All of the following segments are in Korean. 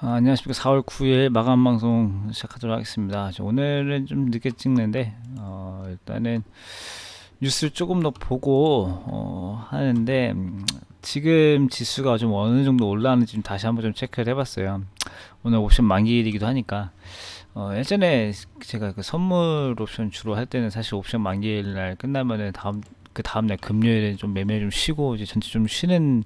아, 안녕하십니까. 4월 9일 마감 방송 시작하도록 하겠습니다. 저 오늘은 좀 늦게 찍는데, 어, 일단은 뉴스를 조금 더 보고, 어, 하는데, 음, 지금 지수가 좀 어느 정도 올라가는지 좀 다시 한번 좀 체크를 해봤어요. 오늘 옵션 만기일이기도 하니까. 어, 예전에 제가 그 선물 옵션 주로 할 때는 사실 옵션 만기일 날 끝나면은 다음, 그 다음 날 금요일에 좀 매매 좀 쉬고, 이제 전체 좀 쉬는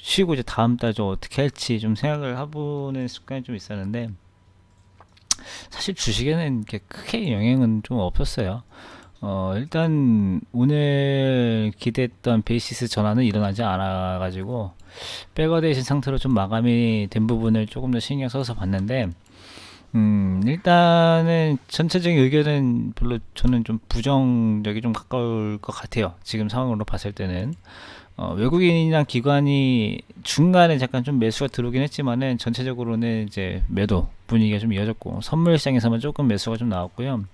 쉬고 이제 다음 달 좀 어떻게 할지 좀 생각을 해보는 습관이 좀 있었는데 사실 주식에는 이렇게 크게 영향은 좀 없었어요. 어, 일단 오늘 기대했던 베이시스 전환은 일어나지 않아 가지고 백어데이션 상태로 좀 마감이 된 부분을 조금 더 신경 써서 봤는데 음, 일단은 전체적인 의견은 별로 저는 좀 부정적이 좀 가까울 것 같아요. 지금 상황으로 봤을 때는. 어, 외국인이나 기관이 중간에 잠깐 좀 매수가 들어오긴 했지만은 전체적으로는 이제 매도 분위기가 좀 이어졌고 선물 시장에서만 조금 매수가 좀 나왔고요.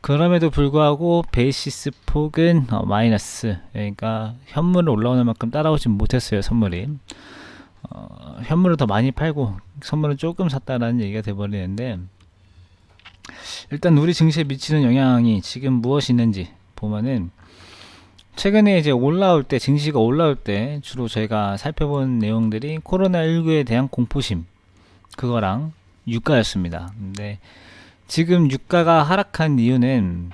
그럼에도 불구하고 베이시스 폭은 어, 마이너스 그러니까 현물을 올라오는 만큼 따라오지 못했어요 선물이 어, 현물을 더 많이 팔고 선물을 조금 샀다라는 얘기가 돼버리는데 일단 우리 증시에 미치는 영향이 지금 무엇이 있는지 보면은 최근에 이제 올라올 때 증시가 올라올 때 주로 저희가 살펴본 내용들이 코로나19에 대한 공포심 그거랑 유가였습니다. 근데 지금 유가가 하락한 이유는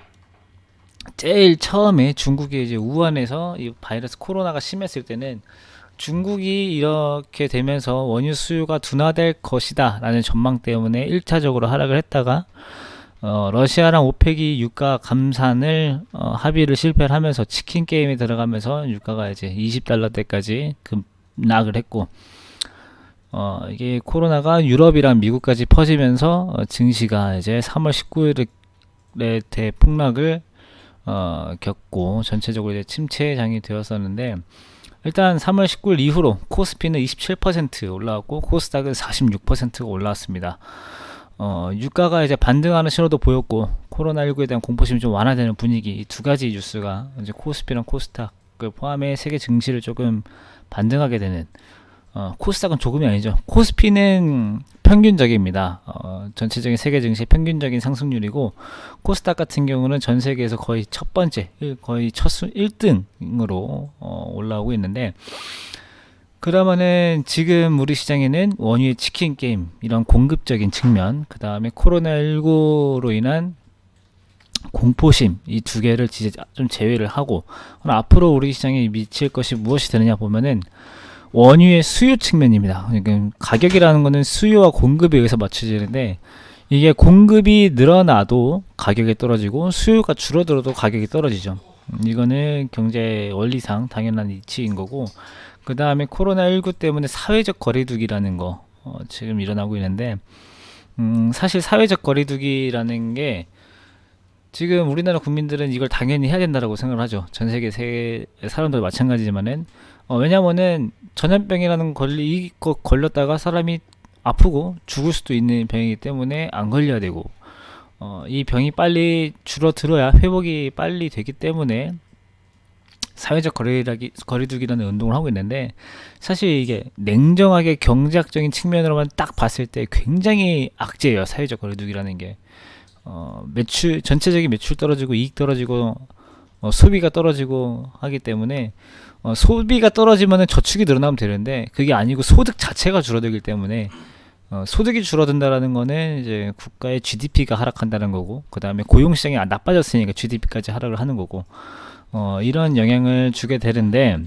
제일 처음에 중국이 이제 우한에서 이 바이러스 코로나가 심했을 때는 중국이 이렇게 되면서 원유 수요가 둔화될 것이다 라는 전망 때문에 1차적으로 하락을 했다가 어, 러시아랑 오펙이 유가 감산을 어, 합의를 실패를 하면서 치킨 게임에 들어가면서 유가가 이제 20달러대까지 급락을 했고 어, 이게 코로나가 유럽이랑 미국까지 퍼지면서 어, 증시가 이제 3월 19일에 대폭락을 어, 겪고 전체적으로 이제 침체장이 되었었는데 일단 3월 19일 이후로 코스피는 27% 올라왔고 코스닥은 46%가 올라왔습니다. 어, 유가가 이제 반등하는 신호도 보였고 코로나19에 대한 공포심이 좀 완화되는 분위기 이 두 가지 뉴스가 이제 코스피랑 코스닥을 포함해 세계 증시를 조금 반등하게 되는 어, 코스닥은 조금이 아니죠. 코스피는 평균적입니다. 어, 전체적인 세계 증시 평균적인 상승률이고 코스닥 같은 경우는 전 세계에서 거의 첫 번째, 거의 첫 1등으로 어, 올라오고 있는데 그러면은 지금 우리 시장에는 원유의 치킨 게임 이런 공급적인 측면, 그 다음에 코로나19로 인한 공포심 이 두 개를 좀 제외를 하고 앞으로 우리 시장에 미칠 것이 무엇이 되느냐 보면은 원유의 수요 측면입니다. 그러니까 가격이라는 거는 수요와 공급에 의해서 맞춰지는데 이게 공급이 늘어나도 가격이 떨어지고 수요가 줄어들어도 가격이 떨어지죠. 음, 이거는 경제 원리상 당연한 이치인 거고 그 다음에 코로나19 때문에 사회적 거리두기라는 거 어, 지금 일어나고 있는데 음, 사실 사회적 거리두기라는 게 지금 우리나라 국민들은 이걸 당연히 해야 된다라고 생각을 하죠. 전 세계 세 사람들 마찬가지지만은 어, 왜냐면은 전염병이라는 걸리 이거 걸렸다가 사람이 아프고 죽을 수도 있는 병이기 때문에 안 걸려야 되고 어, 이 병이 빨리 줄어들어야 회복이 빨리 되기 때문에 사회적 거리두기, 거리두기라는 운동을 하고 있는데 사실 이게 냉정하게 경제학적인 측면으로만 딱 봤을 때 굉장히 악재예요 사회적 거리두기라는 게 어, 매출 전체적인 매출 떨어지고 이익 떨어지고 어, 소비가 떨어지고 하기 때문에 어, 소비가 떨어지면은 저축이 늘어나면 되는데 그게 아니고 소득 자체가 줄어들기 때문에 어, 소득이 줄어든다라는 거는 이제 국가의 GDP가 하락한다는 거고 그 다음에 고용 시장이 나빠졌으니까 GDP까지 하락을 하는 거고 어, 이런 영향을 주게 되는데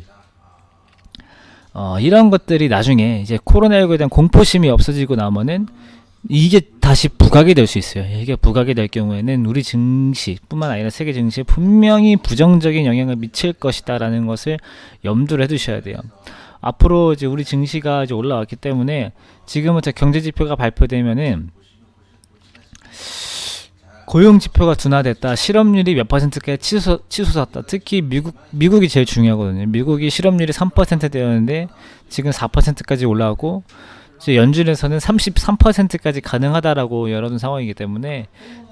어, 이런 것들이 나중에 이제 코로나19에 대한 공포심이 없어지고 나면은 이게 다시 부각이 될 수 있어요. 이게 부각이 될 경우에는 우리 증시뿐만 아니라 세계 증시에 분명히 부정적인 영향을 미칠 것이다라는 것을 염두를 해두셔야 돼요. 앞으로 이제 우리 증시가 이제 올라왔기 때문에 지금부터 경제 지표가 발표되면은 고용 지표가 둔화됐다. 실업률이 몇 퍼센트까지 치솟, 치솟았다. 특히 미국 미국이 제일 중요하거든요. 미국이 실업률이 3% 되었는데 지금 4%까지 올라가고 이제 연준에서는 33%까지 가능하다라고 열어둔 상황이기 때문에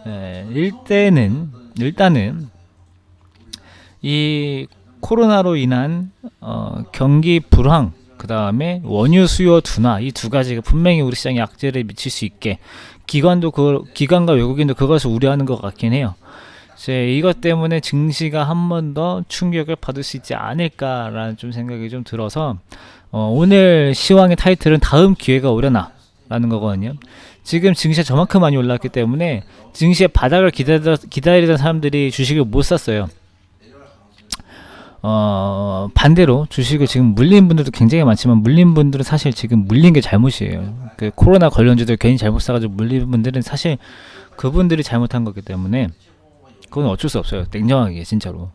에, 일대는 일단은 이 코로나로 인한 어, 경기 불황 그 다음에 원유 수요 둔화 이 두 가지가 분명히 우리 시장에 악재를 미칠 수 있게 기관도 그 기관과 외국인도 그것을 우려하는 것 같긴 해요. 이제 이것 때문에 증시가 한 번 더 충격을 받을 수 있지 않을까라는 좀 생각이 좀 들어서 어, 오늘 시황의 타이틀은 다음 기회가 오려나라는 거거든요. 지금 증시가 저만큼 많이 올랐기 때문에 증시의 바닥을 기다리던, 기다리던 사람들이 주식을 못 샀어요. 어, 반대로 주식을 지금 물린 분들도 굉장히 많지만 물린 분들은 사실 지금 물린 게 잘못이에요. 그 코로나 관련주들 괜히 잘못 사가지고 물린 분들은 사실 그분들이 잘못한 거기 때문에 그건 어쩔 수 없어요. 냉정하게 진짜로.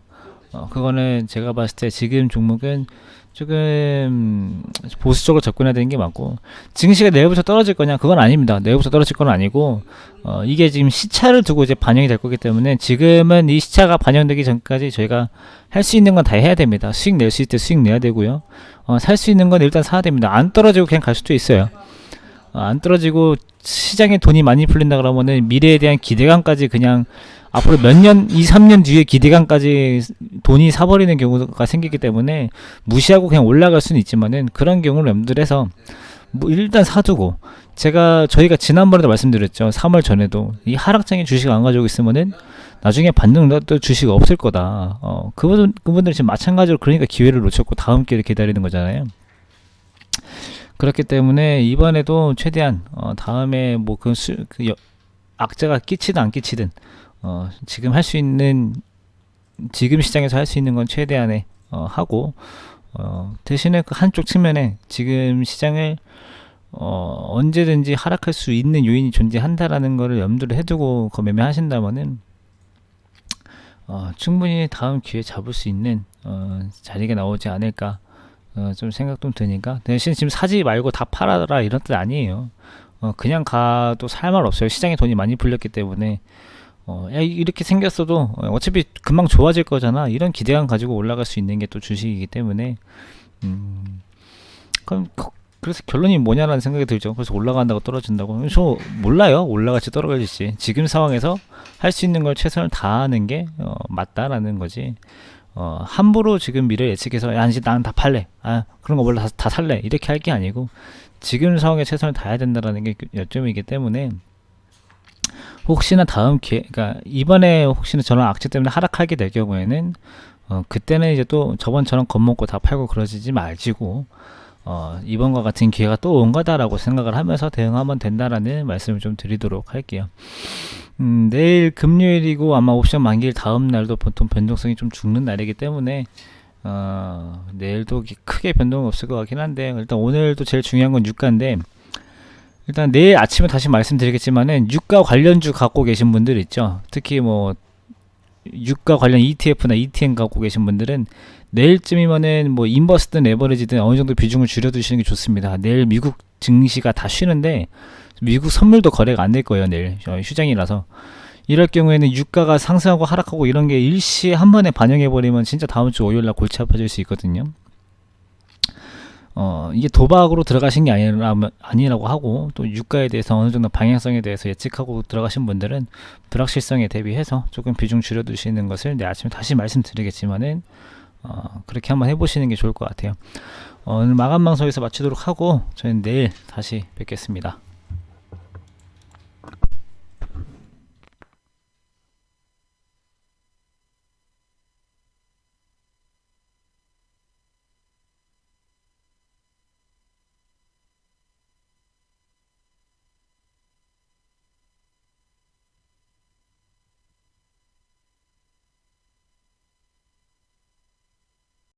어, 그거는 제가 봤을 때 지금 종목은 조금 보수적으로 접근해야 되는 게 맞고 증시가 내일부터 떨어질 거냐 그건 아닙니다. 내일부터 떨어질 건 아니고 어, 이게 지금 시차를 두고 이제 반영이 될 거기 때문에 지금은 이 시차가 반영되기 전까지 저희가 할 수 있는 건 다 해야 됩니다. 수익 낼 수 있을 때 수익 내야 되고요. 어, 살 수 있는 건 일단 사야 됩니다. 안 떨어지고 그냥 갈 수도 있어요. 어, 안 떨어지고 시장에 돈이 많이 풀린다 그러면은 미래에 대한 기대감까지 그냥 앞으로 몇 년, 2, 3년 뒤에 기대감까지 돈이 사버리는 경우가 생기기 때문에 무시하고 그냥 올라갈 수는 있지만은 그런 경우를 염두를 해서 뭐 일단 사두고 제가 저희가 지난번에도 말씀드렸죠. 3월 전에도 이 하락장에 주식 안 가지고 있으면은 나중에 반등 또 주식 없을 거다. 어, 그분 그분들은 지금 마찬가지로 그러니까 기회를 놓쳤고 다음 기회를 기다리는 거잖아요. 그렇기 때문에 이번에도 최대한 어, 다음에 뭐그 그 여- 악재가 끼치든 안 끼치든 어, 지금 할 수 있는 지금 시장에서 할 수 있는 건 최대한의 어, 하고 어, 대신에 그 한쪽 측면에 지금 시장을 어, 언제든지 하락할 수 있는 요인이 존재한다라는 거를 염두를 해두고 그 매매하신다면은 어, 충분히 다음 기회 잡을 수 있는 어, 자리가 나오지 않을까 어, 좀 생각 좀 드니까 대신 지금 사지 말고 다 팔아라 이런 뜻 아니에요. 어, 그냥 가도 살 말 없어요. 시장에 돈이 많이 풀렸기 때문에 어, 야, 이렇게 생겼어도 어, 어차피 금방 좋아질 거잖아. 이런 기대감 가지고 올라갈 수 있는 게 또 주식이기 때문에 음, 그럼 거- 그래서 결론이 뭐냐라는 생각이 들죠. 그래서 올라간다고 떨어진다고. 저 몰라요. 올라갈지 떨어질지. 지금 상황에서 할 수 있는 걸 최선을 다하는 게 어, 맞다라는 거지. 어, 함부로 지금 미래 예측해서 야, 이제 나는 다 팔래. 아, 그런 거 몰라. 다, 다 살래. 이렇게 할 게 아니고 지금 상황에 최선을 다해야 된다라는 게 요점이기 때문에 혹시나 다음 기회, 그러니까 이번에 혹시나 저런 악재 때문에 하락하게 될 경우에는 어, 그때는 이제 또 저번처럼 겁먹고 다 팔고 그러지 말지고 어, 이번과 같은 기회가 또 온 거다라고 생각을 하면서 대응하면 된다라는 말씀을 좀 드리도록 할게요. 음, 내일 금요일이고 아마 옵션 만기일 다음 날도 보통 변동성이 좀 죽는 날이기 때문에 어, 내일도 기- 크게 변동은 없을 것 같긴 한데 일단 오늘도 제일 중요한 건 유가인데 일단 내일 아침에 다시 말씀드리겠지만은 유가 관련주 갖고 계신 분들 있죠. 특히 뭐 유가 관련 ETF나 ETN 갖고 계신 분들은 내일쯤이면은 뭐 인버스든 에버리지든 어느 정도 비중을 줄여두시는 게 좋습니다. 내일 미국 증시가 다 쉬는데 미국 선물도 거래가 안 될 거예요 내일 어, 휴장이라서 이럴 경우에는 유가가 상승하고 하락하고 이런 게 일시에 한 번에 반영해 버리면 진짜 다음 주 월요일 날 골치 아파질 수 있거든요. 어 이게 도박으로 들어가신 게 아니라, 아니라고 하고 또 유가에 대해서 어느 정도 방향성에 대해서 예측하고 들어가신 분들은 불확실성에 대비해서 조금 비중 줄여두시는 것을 내일 아침에 다시 말씀드리겠지만은 어, 그렇게 한번 해보시는 게 좋을 것 같아요. 어, 오늘 마감 방송에서 마치도록 하고 저희는 내일 다시 뵙겠습니다.